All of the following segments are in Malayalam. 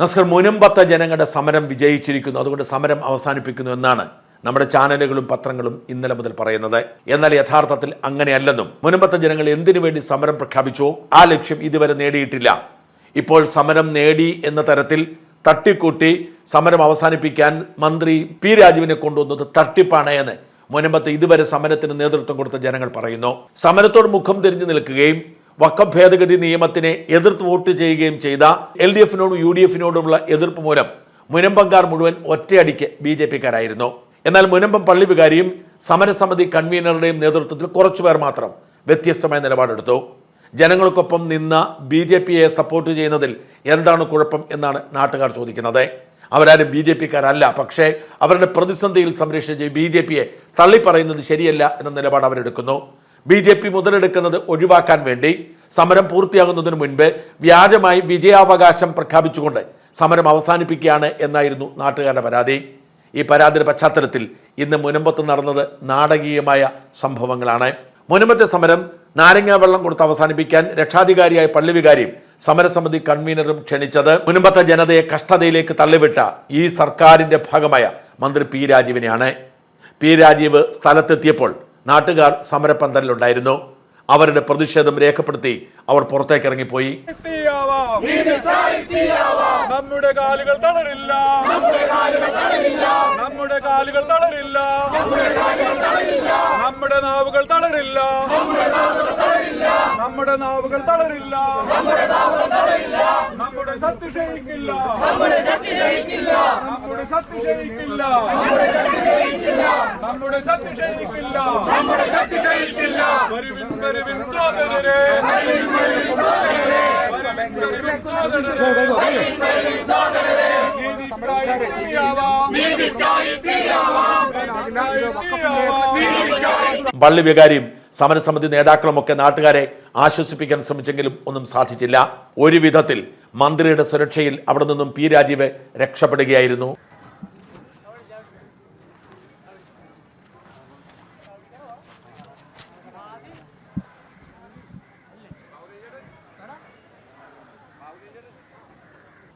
നസ്കർ മുനമ്പത്ത ജനങ്ങളുടെ സമരം വിജയിച്ചിരിക്കുന്നു. അതുകൊണ്ട് സമരം അവസാനിപ്പിക്കുന്നു എന്നാണ് നമ്മുടെ ചാനലുകളും പത്രങ്ങളും ഇന്നലെ മുതൽ പറയുന്നത്. എന്നാൽ യഥാർത്ഥത്തിൽ അങ്ങനെയല്ലെന്നും മുനമ്പത്ത ജനങ്ങൾ എന്തിനു വേണ്ടി സമരം പ്രഖ്യാപിച്ചോ? ആ ലക്ഷ്യം ഇതുവരെ നേടിയിട്ടില്ല. ഇപ്പോൾ സമരം നേടി എന്ന തരത്തിൽ തട്ടിക്കൂട്ടി സമരം അവസാനിപ്പിക്കാൻ മന്ത്രി പി രാജുവിനെ കൊണ്ടുവന്നത് തട്ടിപ്പാണ് എന്ന് മുനമ്പത്ത് ഇതുവരെ സമരത്തിന് നേതൃത്വം കൊടുത്ത ജനങ്ങൾ പറയുന്നു. സമരത്തോട് മുഖം തിരിഞ്ഞു നിൽക്കുകയും വക്കം ഭേദഗതി നിയമത്തിനെ എതിർത്ത് വോട്ട് ചെയ്യുകയും ചെയ്ത എൽ ഡി എഫിനോടും യു ഡി എഫിനോടുമുള്ള എതിർപ്പ് മൂലം മുനമ്പങ്കാർ മുഴുവൻ ഒറ്റയടിക്ക് ബി ജെ പിക്കാരായിരുന്നു. എന്നാൽ മുനമ്പം പള്ളി വികാരിയും സമരസമിതി കൺവീനറുടെയും നേതൃത്വത്തിൽ കുറച്ചുപേർ മാത്രം വ്യത്യസ്തമായ നിലപാടെടുത്തു. ജനങ്ങൾക്കൊപ്പം നിന്ന ബി ജെ പിയെ സപ്പോർട്ട് ചെയ്യുന്നതിൽ എന്താണ് കുഴപ്പം എന്നാണ് നാട്ടുകാർ ചോദിക്കുന്നത്. അവരാരും ബി ജെ പിക്കാരല്ല പക്ഷേ അവരുടെ പ്രതിസന്ധിയിൽ സംരക്ഷിച്ച് ബി ജെ പിയെ തള്ളിപ്പറയുന്നത് ശരിയല്ല എന്ന നിലപാട് അവരെടുക്കുന്നു. ബി ജെ പി മുതലെടുക്കുന്നത് ഒഴിവാക്കാൻ വേണ്ടി സമരം പൂർത്തിയാകുന്നതിന് മുൻപ് വ്യാജമായി വിജയാവകാശം പ്രഖ്യാപിച്ചുകൊണ്ട് സമരം അവസാനിപ്പിക്കുകയാണ് എന്നായിരുന്നു നാട്ടുകാരുടെ പരാതി. ഈ പരാതിയുടെ പശ്ചാത്തലത്തിൽ ഇന്ന് മുനമ്പത്ത് നടന്നത് നാടകീയമായ സംഭവങ്ങളാണ്. മുനമ്പത്തെ സമരം നാരങ്ങ വെള്ളം കൊടുത്ത് അവസാനിപ്പിക്കാൻ രക്ഷാധികാരിയായ പള്ളിവികാരിയും സമരസമിതി കൺവീനറും ക്ഷണിച്ചത് മുനമ്പത്തെ ജനതയെ കഷ്ടതയിലേക്ക് തള്ളിവിട്ട ഈ സർക്കാരിന്റെ ഭാഗമായ മന്ത്രി പി രാജീവിനെയാണ്. പി രാജീവ് സ്ഥലത്തെത്തിയപ്പോൾ നാട്ടുകാർ സമരപ്പന്തലിലുണ്ടായിരുന്നു. അവരുടെ പ്രതിഷേധം രേഖപ്പെടുത്തി അവർ പുറത്തേക്ക് ഇറങ്ങിപ്പോയി. നമ്മുടെ കാലുകൾ തളരില്ല. നമ്മുടെ കാലുകൾ തളരില്ല. നമ്മുടെ നാവുകൾ തളരില്ല. നമ്മുടെ നാവുകൾ തളരില്ല. നമ്മുടെ ശക്തി ക്ഷയിക്കില്ല. നമ്മുടെ ശക്തി ക്ഷയിക്കില്ല. നമ്മുടെ ശക്തി ക്ഷയിക്കില്ല. വരുവിൻ വരുവിൻ സോദരരെ വരുവിൻ വരുവിൻ സോദരരെ തീയാവാം. നീതിക്കായി തീയാവാം. പള്ളി വികാരിയും സമരസമിതി നേതാക്കളുമൊക്കെ നാട്ടുകാരെ ആശ്വസിപ്പിക്കാൻ ശ്രമിച്ചെങ്കിലും ഒന്നും സാധിച്ചില്ല. ഒരു വിധത്തിൽ മന്ത്രിയുടെ സുരക്ഷയിൽ അവിടെ നിന്നും പി രാജീവ് രക്ഷപ്പെടുകയായിരുന്നു.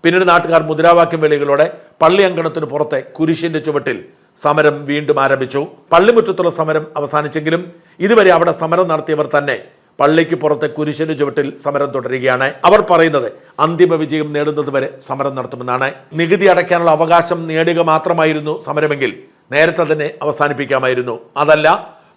പിന്നീട് നാട്ടുകാർ മുദ്രാവാക്യം വിളികളോടെ പള്ളി അങ്കണത്തിന് പുറത്തെ കുരിശിന്റെ ചുവട്ടിൽ സമരം വീണ്ടും ആരംഭിച്ചു. പള്ളിമുറ്റത്തുള്ള സമരം അവസാനിച്ചെങ്കിലും ഇതുവരെ അവിടെ സമരം നടത്തിയവർ തന്നെ പള്ളിക്ക് പുറത്തെ കുരിശിന്റെ ചുവട്ടിൽ സമരം തുടരുകയാണ്. അവർ പറയുന്നത് അന്തിമ വിജയം നേടുന്നതുവരെ സമരം നടത്തുമെന്നാണ്. നികുതി അടയ്ക്കാനുള്ള അവകാശം നേടുക മാത്രമായിരുന്നു സമരമെങ്കിൽ നേരത്തെ തന്നെ അവസാനിപ്പിക്കാമായിരുന്നു. അതല്ല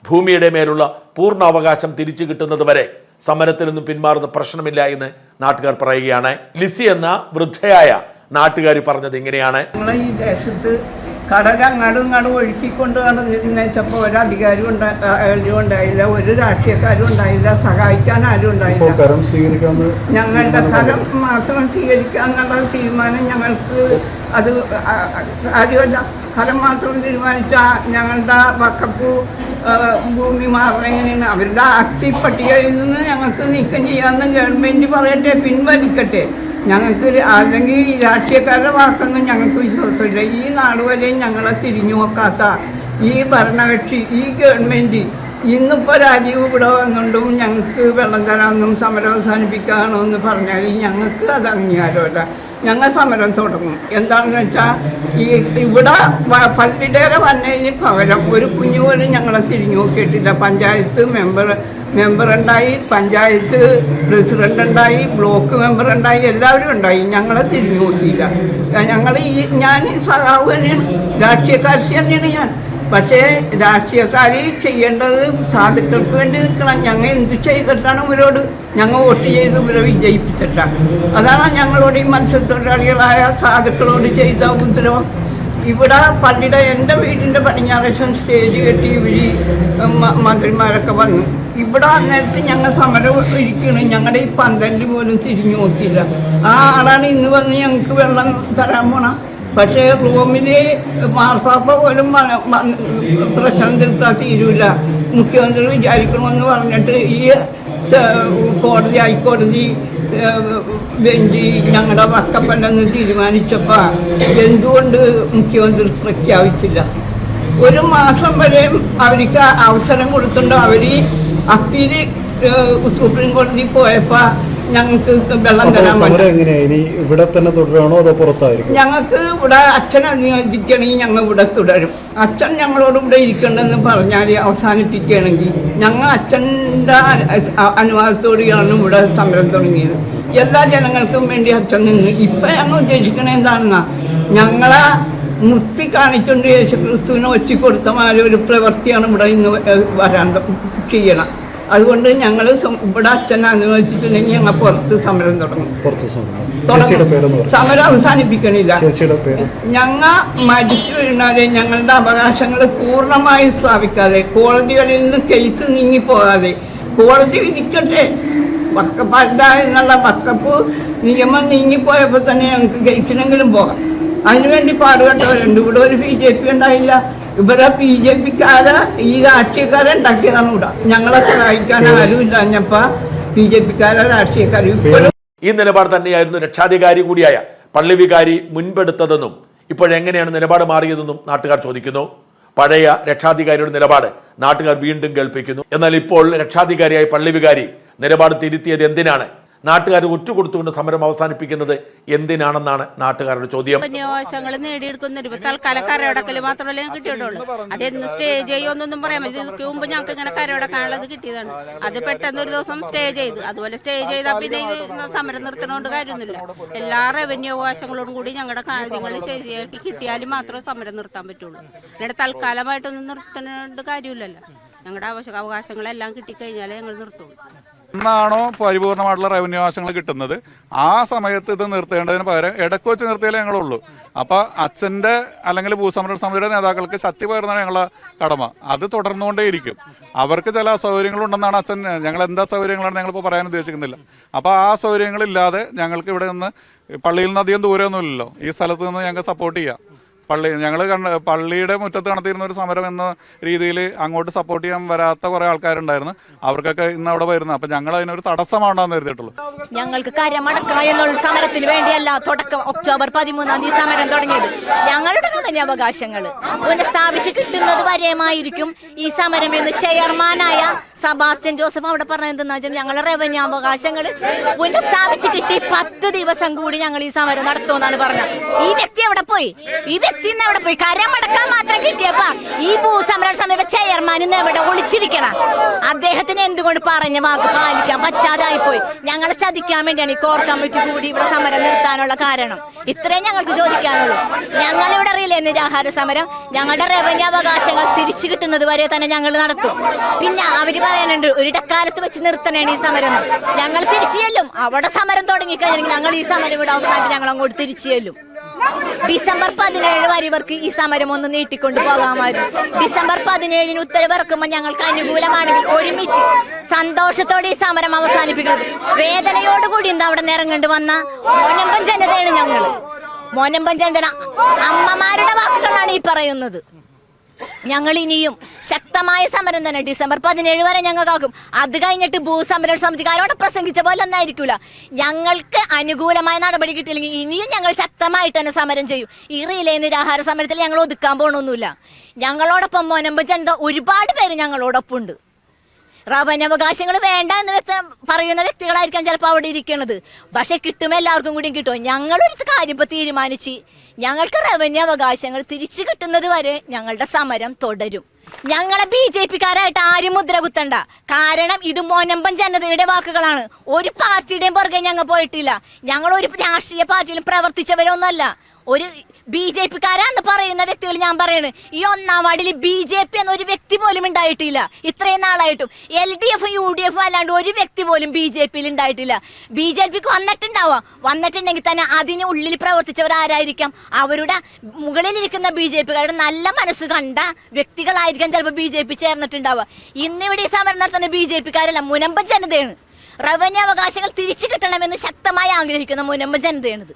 ഭൂമിയുടെ മേലുള്ള പൂർണ അവകാശം തിരിച്ചു കിട്ടുന്നത് വരെ സമരത്തിൽ നിന്നും പിന്മാറുന്ന പ്രശ്നമില്ല എന്ന് നാട്ടുകാർ പറയുകയാണ്. ലിസി എന്ന വൃദ്ധയായ നാട്ടുകാർ പറഞ്ഞത് ഇങ്ങനെയാണ്. ഈ ദേശത്ത് കടൽ അങ്ങാടും ഇങ്ങാടും ഒഴുക്കിക്കൊണ്ട് വെച്ചപ്പോൾ ഒരു അധികാരിയും ഉണ്ടായില്ല ഒരു രാഷ്ട്രീയക്കാരും ഉണ്ടായില്ല സഹായിക്കാൻ ആരും ഉണ്ടായില്ല. ഞങ്ങളുടെ കരം മാത്രം സ്വീകരിക്കാന്നുള്ള തീരുമാനം ഞങ്ങൾക്ക് അത് കാര്യമല്ല കരം മാത്രം തീരുമാനിച്ച ഞങ്ങളുടെ വക്കപ്പ് ഭൂമി മാറണം എങ്ങനെയാണ്? അവരുടെ ആസ്തി പട്ടികയിൽ നിന്ന് ഞങ്ങൾക്ക് നീക്കം ചെയ്യാമെന്ന് ഗവൺമെന്റ് പറയട്ടെ പിൻവലിക്കട്ടെ. ഞങ്ങൾക്ക് അല്ലെങ്കിൽ രാഷ്ട്രീയക്കാരുടെ വാക്കൊന്നും ഞങ്ങൾക്ക് വിശ്വാസമില്ല. ഈ നാട് വരെയും ഞങ്ങളെ തിരിഞ്ഞു നോക്കാത്ത ഈ ഭരണകക്ഷി ഈ ഗവൺമെന്റ് ഇന്നിപ്പോൾ രാജീവ് ഇവിടെ വന്നുകൊണ്ടും ഞങ്ങൾക്ക് വെള്ളം തരാമെന്നും സമരം അവസാനിപ്പിക്കാണോ എന്ന് പറഞ്ഞാൽ ഞങ്ങൾക്ക് അത് അംഗീകാരമല്ല ഞങ്ങൾ സമരം തുടങ്ങും. എന്താണെന്ന് വെച്ചാൽ ഈ ഇവിടെ പള്ളിയുടെ വന്നതിന് പകരം ഒരു കുഞ്ഞു പോലും ഞങ്ങളെ തിരിഞ്ഞു നോക്കിയിട്ടില്ല. പഞ്ചായത്ത് മെമ്പർ ഉണ്ടായി പഞ്ചായത്ത് പ്രസിഡന്റ് ഉണ്ടായി ബ്ലോക്ക് മെമ്പർ ഉണ്ടായി എല്ലാവരും ഉണ്ടായി. ഞങ്ങളെ തിരിഞ്ഞു നോക്കിയില്ല. ഞങ്ങൾ ഈ ഞാൻ സഹാവ് തന്നെയാണ് രാഷ്ട്രീയക്കാരി തന്നെയാണ് ഞാൻ. പക്ഷേ രാഷ്ട്രീയക്കാർ ചെയ്യേണ്ടത് സാധുക്കൾക്ക് വേണ്ടി നിൽക്കണം. ഞങ്ങൾ എന്ത് ചെയ്തിട്ടാണ് ഇവരോട് ഞങ്ങൾ വോട്ട് ചെയ്ത് ഇവരെ വിജയിപ്പിച്ചിട്ടാണ് അതാണ് ഞങ്ങളോട് ഈ മത്സ്യത്തൊഴിലാളികളായ സാധുക്കളോട് ചെയ്ത ഉപദ്രവം. ഇവിടെ പള്ളിയുടെ എന്റെ വീടിന്റെ പടിഞ്ഞാറേശം സ്റ്റേജ് കെട്ടി ഇവർ മന്ത്രിമാരൊക്കെ വന്നു. ഇവിടെ അന്നേരത്ത് ഞങ്ങൾ സമരം ഇരിക്കണം ഞങ്ങളുടെ ഈ പന്തലിൽ പോലും തിരിഞ്ഞു നോക്കിയില്ല. ആ ആളാണ് ഇന്ന് വന്ന് ഞങ്ങൾക്ക് വെള്ളം തരാൻ പോണ. പക്ഷേ റൂമിൽ മാർപ്പാപ്പ പോലും പ്രശ്നത്തിൽ തീരൂല. മുഖ്യമന്ത്രി വിചാരിക്കണമെന്ന് പറഞ്ഞിട്ട് ഈ കോടതി ഹൈക്കോടതി ബെഞ്ച് ഞങ്ങളുടെ വക്കപ്പല്ലെന്ന് തീരുമാനിച്ചപ്പോൾ എന്തുകൊണ്ട് മുഖ്യമന്ത്രി പ്രഖ്യാപിച്ചില്ല? ഒരു മാസം വരെ അവർക്ക് അവസരം കൊടുത്തിട്ടുണ്ടോ. അവർ അപ്പീൽ ഏഹ്, സുപ്രീം കോടതി പോയപ്പോൾ ഞങ്ങൾക്ക് വെള്ളം അപ്പോൾ തരാൻ സമരം പറ്റും എങ്ങനെയാ? ഇനി ഇവിടെ തന്നെ തുടരണോ അതോ പുറത്തായിരിക്കും? ഞങ്ങൾക്ക് ഇവിടെ അച്ഛൻ അനുവദിക്കണമെങ്കിൽ ഞങ്ങൾ ഇവിടെ തുടരും. അച്ഛൻ ഞങ്ങളോട് ഇവിടെ ഇരിക്കണമെന്ന് പറഞ്ഞാൽ അവസാനിപ്പിക്കുകയാണെങ്കിൽ ഞങ്ങൾ അച്ഛന്റെ അനുവാദത്തോടെയാണ് ഇവിടെ സമരം തുടങ്ങിയത്. എല്ലാ ജനങ്ങൾക്കും വേണ്ടി അച്ഛൻ നിന്ന് ഇപ്പം ഞങ്ങൾ ഉദ്ദേശിക്കണത് എന്താണെന്നാ ഞങ്ങളെ മുക്തി കാണിച്ചുകൊണ്ട് യേശുക്രിസ്തുവിനെ ഒറ്റിക്കൊടുത്ത മാതിരി ഒരു പ്രവൃത്തിയാണ് ഇവിടെ ഇന്ന് വരാൻ ചെയ്യണം. അതുകൊണ്ട് ഞങ്ങൾ ഇവിടെ അച്ഛൻ അനുവദിച്ചിട്ടുണ്ടെങ്കിൽ ഞങ്ങൾ പുറത്ത് സമരം തുടങ്ങും. പുറത്ത് സമരം. സമരം അവസാനിപ്പിക്കണില്ല. ഞങ്ങൾ മരിച്ചു വീണാതെ ഞങ്ങളുടെ അവകാശങ്ങൾ പൂർണമായി സ്ഥാപിക്കാതെ കോടതികളിൽ നിന്ന് കേസ് നീങ്ങിപ്പോകാതെ കോടതി വിധിക്കട്ടെ വക്കപ്പല്ല എന്നുള്ള വക്കപ്പ് നിയമം നീങ്ങിപ്പോയപ്പോൾ തന്നെ ഞങ്ങൾക്ക് കേസിനെങ്കിലും പോകാം. അതിനുവേണ്ടി പാടുപെട്ടവരുണ്ട്. ഇവിടെ ഒരു ബി ജെ പി ഉണ്ടായില്ല. ഇവിടെ ബി ജെ പിക്കാരെ ഈ രാഷ്ട്രീയക്കാരെ ഉണ്ടാക്കിയതാണ് ഇവിടെ. ഞങ്ങളെ സഹായിക്കാൻ ആരുമില്ല ഞപ്പ ബി ജെ പിക്കാരെ രാഷ്ട്രീയക്കാർ ഇപ്പോഴും ഈ നിലപാട് തന്നെയായിരുന്നു രക്ഷാധികാരി കൂടിയായ പള്ളി വികാരി മുൻപെടുത്തതെന്നും ഇപ്പോഴെങ്ങനെയാണ് നിലപാട് മാറിയതെന്നും നാട്ടുകാർ ചോദിക്കുന്നു. പഴയ രക്ഷാധികാരിയുടെ നിലപാട് നാട്ടുകാർ വീണ്ടും കേൾപ്പിക്കുന്നു. എന്നാൽ ഇപ്പോൾ രക്ഷാധികാരിയായ പള്ളി വികാരി നിലപാട് തിരുത്തിയത് എന്തിനാണ്? നാട്ടുകാർ ഒറ്റുകൊടുത്തുകൊണ്ട് സമരം അവസാനിപ്പിക്കുന്നത് എന്തിനാണെന്നാണ് നാട്ടുകാരുടെ ചോദ്യം. അന്യാവകാശങ്ങൾ നേടിയെടുക്കുന്ന ഇപ്പൊ തൽക്കാലം കരയടക്കൽ മാത്രമല്ല കിട്ടിയിട്ടുള്ളൂ. അത് എന്ന് സ്റ്റേ ചെയ്യുമെന്നൊന്നും പറയാൻ മുമ്പ് ഞങ്ങൾക്ക് ഇങ്ങനെ കരയടക്കാനുള്ളത് കിട്ടിയതാണ്. അത് പെട്ടെന്ന് ഒരു ദിവസം സ്റ്റേ ചെയ്തു. അതുപോലെ സ്റ്റേ ചെയ്താൽ പിന്നെ സമരം നിർത്തണോണ്ട് കാര്യമൊന്നുമില്ല. എല്ലാ റവന്യൂ അവകാശങ്ങളോടും കൂടി ഞങ്ങളുടെ കാര്യങ്ങൾ ശരിയാക്കി കിട്ടിയാലും മാത്രമേ സമരം നിർത്താൻ പറ്റുള്ളൂ. ഇവിടെ തൽക്കാലമായിട്ടൊന്നും നിർത്തേണ്ട കാര്യമില്ലല്ലോ. ഞങ്ങളുടെ അവകാശങ്ങളെല്ലാം കിട്ടിക്കഴിഞ്ഞാലേ ഞങ്ങൾ നിർത്തുള്ളൂ. എന്നാണോ പരിപൂർണമായിട്ടുള്ള റവന്യൂ ആവശ്യങ്ങൾ കിട്ടുന്നത്? ആ സമയത്ത് ഇത് നിർത്തേണ്ടതിന് പകരം ഇടയ്ക്ക് വെച്ച് നിർത്തിയാലേ ഞങ്ങളുള്ളൂ. അപ്പൊ അച്ഛന്റെ അല്ലെങ്കിൽ ഭൂസംരക്ഷണ സമിതിയുടെ നേതാക്കൾക്ക് ശക്തി പകരുന്നതാണ് ഞങ്ങളുടെ കടമ. അത് തുടർന്നുകൊണ്ടേയിരിക്കും. അവർക്ക് ചില അസൗകര്യങ്ങളുണ്ടെന്നാണ് അച്ഛൻ ഞങ്ങൾ എന്താ സൗകര്യങ്ങളാണ് ഞങ്ങളിപ്പോൾ പറയാൻ ഉദ്ദേശിക്കുന്നില്ല. അപ്പൊ ആ സൗകര്യങ്ങളില്ലാതെ ഞങ്ങൾക്ക് ഇവിടെ നിന്ന് പള്ളിയിൽ നിന്ന് അധികം ദൂരമൊന്നുമില്ലല്ലോ. ഈ സ്ഥലത്ത് നിന്ന് ഞങ്ങൾക്ക് സപ്പോർട്ട് ചെയ്യാം. പള്ളി ഞങ്ങൾ കണ്ട പള്ളിയുടെ മുറ്റത്ത് നടത്തിയിരുന്ന ഒരു സമരം എന്ന രീതിയിൽ അങ്ങോട്ട് സപ്പോർട്ട് ചെയ്യാൻ വരാത്ത കുറെ ആൾക്കാരുണ്ടായിരുന്നു. അവർക്കൊക്കെ ഇന്ന് അവിടെ വരുന്നത്. അപ്പൊ ഞങ്ങൾ അതിനൊരു തടസ്സമാണെന്ന് കരുതിയിട്ടുള്ളൂ. ഞങ്ങൾക്ക് കരമടക്കണം എന്നുള്ള സമരത്തിന് വേണ്ടിയല്ല തുടക്കം ഒക്ടോബർ പതിമൂന്നാം തീയതി സമരം തുടങ്ങിയത്. ഞങ്ങളുടെ തന്നെ അവകാശങ്ങൾ പുനഃസ്ഥാപിച്ച് കിട്ടുന്നത് വരെയുമായിരിക്കും ഈ സമരം എന്ന് ചെയർമാനായ സബാസ്റ്റ്യൻ ജോസഫ് അവിടെ പറഞ്ഞത് എന്തെന്ന് വെച്ചാൽ ഞങ്ങളുടെ റവന്യൂ അവകാശങ്ങൾ പുനഃസ്ഥാപിച്ച് കിട്ടി. പത്ത് ദിവസം കൂടി ഞങ്ങൾ ഈ സമരം നടത്തുമെന്നാണ് പറഞ്ഞത്. ഈ വ്യക്തി എവിടെ പോയി? ഈ വ്യക്തി ഇന്ന് എവിടെ പോയി? കരമടക്കാൻ മാത്രം കിട്ടിയപ്പോ ഈ ഭൂസംരക്ഷണ സമിതിയുടെ ചെയർമാൻ ഇന്ന് എവിടെ ഒളിച്ചിരിക്കണം? അദ്ദേഹത്തിന് എന്തുകൊണ്ട് പറഞ്ഞ വാക്ക് പാലിക്കാൻ പറ്റാതായി പോയി ഞങ്ങളെ ചതിക്കാൻ വേണ്ടിയാണ് ഈ കോർ കമ്മിറ്റി കൂടി ഇവിടെ സമരം നിർത്താനുള്ള കാരണം. ഇത്രയും ഞങ്ങൾക്ക് ചോദിക്കാനുള്ളൂ. ഞങ്ങൾ ഇവിടെ അറിയില്ലേ നിരാഹാര സമരം ഞങ്ങളുടെ റവന്യൂ അവകാശങ്ങൾ തിരിച്ചു കിട്ടുന്നത് വരെ തന്നെ ഞങ്ങൾ നടത്തും. പിന്നെ അവർ പറയുന്നുണ്ട് ഒരു ഇടക്കാലത്ത് വെച്ച് നിർത്തണേണ് ഈ സമരം. ഞങ്ങൾ തിരിച്ചു ചെല്ലും. അവിടെ സമരം തുടങ്ങിക്കഴിഞ്ഞാൽ ഞങ്ങൾ ഈ സമരം ഇവിടെ അവസാനിച്ച് ഞങ്ങൾ അങ്ങോട്ട് തിരിച്ചു ചെല്ലും. ഡിസംബർ പതിനേഴ് വരെ ഇവർക്ക് ഈ സമരം ഒന്ന് നീട്ടിക്കൊണ്ട് പോകാമായിരുന്നു. ഡിസംബർ പതിനേഴിന് ഉത്തരവിറക്കുമ്പോൾ ഞങ്ങൾക്ക് അനുകൂലമാണെങ്കിൽ ഒരുമിച്ച് സന്തോഷത്തോടെ ഈ സമരം അവസാനിപ്പിക്കുന്നത്. വേദനയോടുകൂടി എന്താ അവിടെ നിറങ്ങേണ്ടി വന്ന മോനമ്പൻ ജനതയാണ് ഞങ്ങൾ. മോനമ്പൻ ജനത അമ്മമാരുടെ വാക്കുകളാണ് ഈ പറയുന്നത്. ഞങ്ങൾ ഇനിയും ശക്തമായ സമരം തന്നെ ഡിസംബർ പതിനേഴ് വരെ ഞങ്ങൾക്കാക്കും. അത് കഴിഞ്ഞിട്ട് ഭൂസംരക്ഷണ സമിതിക്കാരോട് പ്രസംഗിച്ച പോലെ ഒന്നും ആയിരിക്കൂല ഞങ്ങൾക്ക് അനുകൂലമായ നടപടി കിട്ടിയില്ലെങ്കിൽ ഇനിയും ഞങ്ങൾ ശക്തമായിട്ട് തന്നെ സമരം ചെയ്യും. ഈ റിലേ നിരാഹാര സമരത്തിൽ ഞങ്ങൾ ഒതുക്കാൻ പോകണമൊന്നുമില്ല ഞങ്ങളോടൊപ്പം മോനമ്പ ജനത ഒരുപാട് പേര് ഞങ്ങളോടൊപ്പം ഉണ്ട് റവന്യവകാശങ്ങൾ വേണ്ട എന്ന് വ്യക്ത പറയുന്ന വ്യക്തികളായിരിക്കാം ചിലപ്പോൾ അവിടെ ഇരിക്കുന്നത് പക്ഷെ കിട്ടും എല്ലാവർക്കും കൂടി കിട്ടും. ഞങ്ങളൊരു കാര്യം ഇപ്പോൾ തീരുമാനിച്ച് ഞങ്ങൾക്ക് റവന്യൂ അവകാശങ്ങൾ തിരിച്ചു കിട്ടുന്നത് വരെ ഞങ്ങളുടെ സമരം തുടരും. ഞങ്ങളെ ബി ജെ പിക്കാരായിട്ട് ആരും മുദ്ര കുത്തണ്ട. കാരണം ഇത് മോനമ്പൻ ജനതയുടെ വാക്കുകളാണ്. ഒരു പാർട്ടിയുടെയും പുറകെ ഞങ്ങൾ പോയിട്ടില്ല. ഞങ്ങൾ ഒരു രാഷ്ട്രീയ പാർട്ടിയിലും പ്രവർത്തിച്ചവരൊന്നുമല്ല. ഒരു ബി ജെ പിക്കാരാന്ന് പറയുന്ന വ്യക്തികൾ ഞാൻ പറയണ് ഈ ഒന്നാം വാർഡിൽ ബി ജെ പി എന്നൊരു വ്യക്തി പോലും ഉണ്ടായിട്ടില്ല. ഇത്രയും നാളായിട്ടും എൽ ഡി എഫും യു ഡി എഫും അല്ലാണ്ട് ഒരു വ്യക്തി പോലും ബി ജെ പിയിൽ ഉണ്ടായിട്ടില്ല. ബി ജെ പിക്ക് വന്നിട്ടുണ്ടാവാം. വന്നിട്ടുണ്ടെങ്കിൽ തന്നെ അതിന് ഉള്ളിൽ പ്രവർത്തിച്ചവർ ആരായിരിക്കാം അവരുടെ മുകളിലിരിക്കുന്ന ബി ജെ പിക്കാരുടെ നല്ല മനസ്സ് കണ്ട വ്യക്തികളായിരിക്കാം ചിലപ്പോൾ ബി ജെ പി ചേർന്നിട്ടുണ്ടാവുക. ഇന്നിവിടെ ഈ സമരം നടത്തുന്ന ബി ജെ പിക്കാരല്ല മുനമ്പ ജനതയാണ്. റവന്യൂ അവകാശങ്ങൾ തിരിച്ചു കിട്ടണമെന്ന് ശക്തമായി ആഗ്രഹിക്കുന്ന മുനമ്പ ജനതയാണിത്.